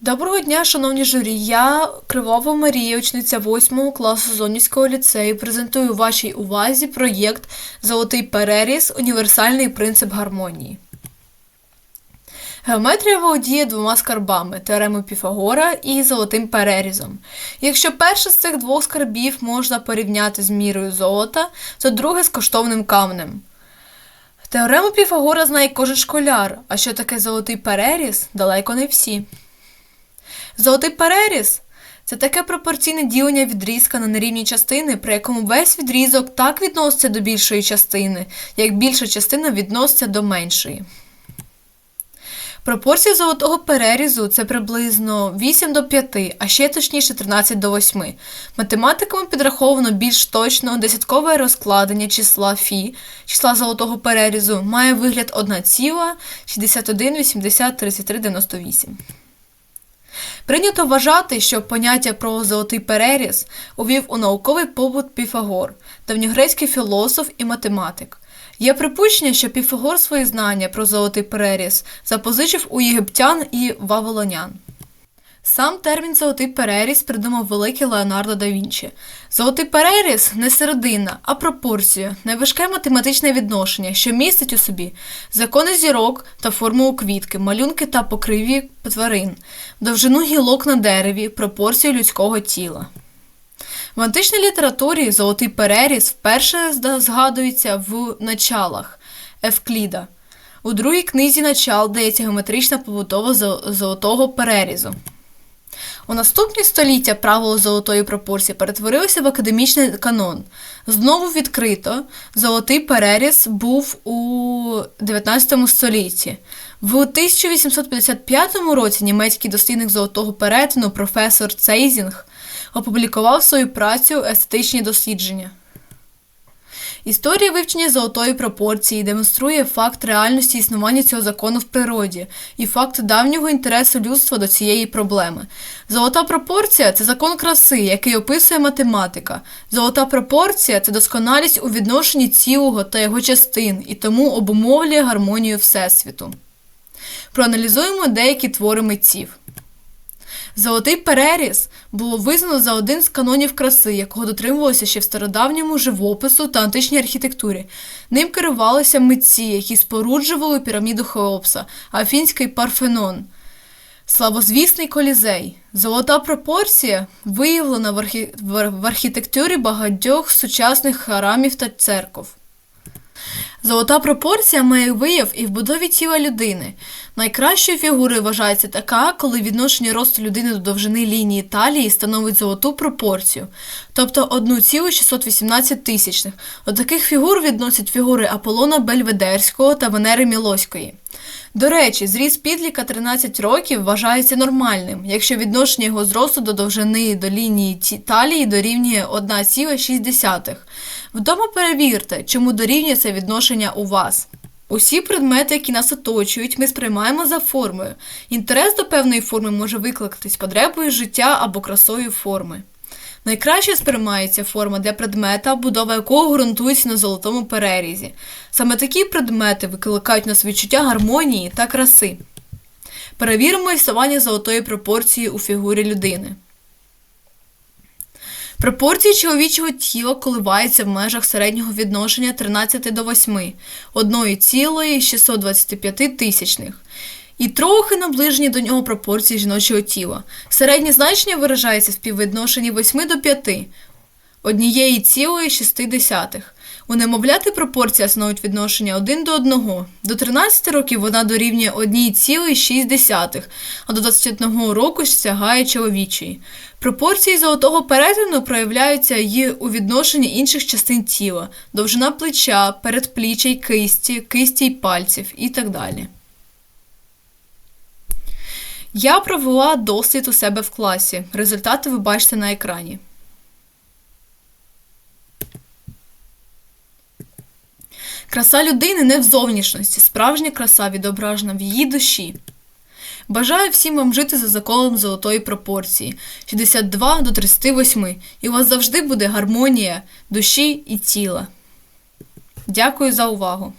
Доброго дня, шановні журі. Я Кривова Марія, учениця 8 класу Зонівського ліцею. Презентую вашій увазі проєкт Золотий переріз. Універсальний принцип гармонії. Геометрія володіє двома скарбами теоремою Піфагора і золотим перерізом. Якщо перший з цих двох скарбів можна порівняти з мірою золота, то друге з коштовним каменем. Теорему Піфагора знає кожен школяр, а що таке золотий переріз, далеко не всі. Золотий переріз це таке пропорційне ділення відрізка на нерівні частини, при якому весь відрізок так відноситься до більшої частини, як більша частина відноситься до меншої. Пропорція золотого перерізу це приблизно 8 до 5, а ще точніше 13 до 8. Математиками підраховано більш точно десяткове розкладення числа Фі, числа золотого перерізу, має вигляд 1 Прийнято вважати, що поняття про золотий переріз увів у науковий побут Піфагор, давньогрецький філософ і математик. Є припущення, що Піфагор свої знання про золотий переріз запозичив у єгиптян і вавилонян. Сам термін золотий переріз придумав великий Леонардо да Вінчі. Золотий переріз не середина, а пропорція, неважке математичне відношення, що містить у собі закони зірок та формулу квітки, малюнки та покриві тварин, довжину гілок на дереві, пропорцію людського тіла. В античній літературі золотий переріз вперше згадується в началах Евкліда. У другій книзі начал дається геометрична побудова золотого перерізу. У наступні століття правило золотої пропорції перетворилося в академічний канон. Знову відкрито золотий переріз був у 19 столітті. В 1855 році німецький дослідник золотого перетину професор Цейзінг опублікував свою працю Естетичні дослідження. Історія вивчення золотої пропорції демонструє факт реальності існування цього закону в природі і факт давнього інтересу людства до цієї проблеми. Золота пропорція це закон краси, який описує математика. Золота пропорція це досконалість у відношенні цілого та його частин і тому обумовлює гармонію Всесвіту. Проаналізуємо деякі твори митців. Золотий переріз було визнано за один з канонів краси, якого дотримувалося ще в стародавньому живопису та античній архітектурі. Ним керувалися митці, які споруджували піраміду Хеопса, Афінський Парфенон. Славозвісний колізей. Золота пропорція виявлена в, архі... в архітектурі багатьох сучасних храмів та церков. Золота пропорція має вияв і в будові тіла людини. Найкращою фігурою вважається така, коли відношення росту людини до довжини лінії талії становить золоту пропорцію, тобто 1,618 тисячних. До таких фігур відносять фігури Аполлона Бельведерського та Венери Мілоської. До речі, зріст підліка 13 років вважається нормальним, якщо відношення його зросту до довжини до лінії талії дорівнює 1,6. Вдома перевірте, чому дорівнює це відношення у вас. Усі предмети, які нас оточують, ми сприймаємо за формою. Інтерес до певної форми може викликатись потребою життя або красою форми. Найкраще сприймається форма для предмета, будова якого ґрунтується на золотому перерізі. Саме такі предмети викликають нас відчуття гармонії та краси. Перевіримо існування золотої пропорції у фігурі людини. Пропорції чоловічого тіла коливаються в межах середнього відношення 13 до 8, 1,625 тисячних. І трохи наближені до нього пропорції жіночого тіла. Середнє значення виражається в співвідношенні 8 до 5, 1,6. У немовляти пропорція становить відношення 1 до 1. До 13 років вона дорівнює 1,6, а до 21 року сягає чоловічої. Пропорції золотого перетину проявляються й у відношенні інших частин тіла, довжина плеча, передпліччя й кисті, кисті й пальців і так далі. Я провела дослід у себе в класі. Результати ви бачите на екрані. Краса людини не в зовнішності, справжня краса відображена в її душі. Бажаю всім вам жити за законом золотої пропорції 62 до 38, і у вас завжди буде гармонія душі і тіла. Дякую за увагу!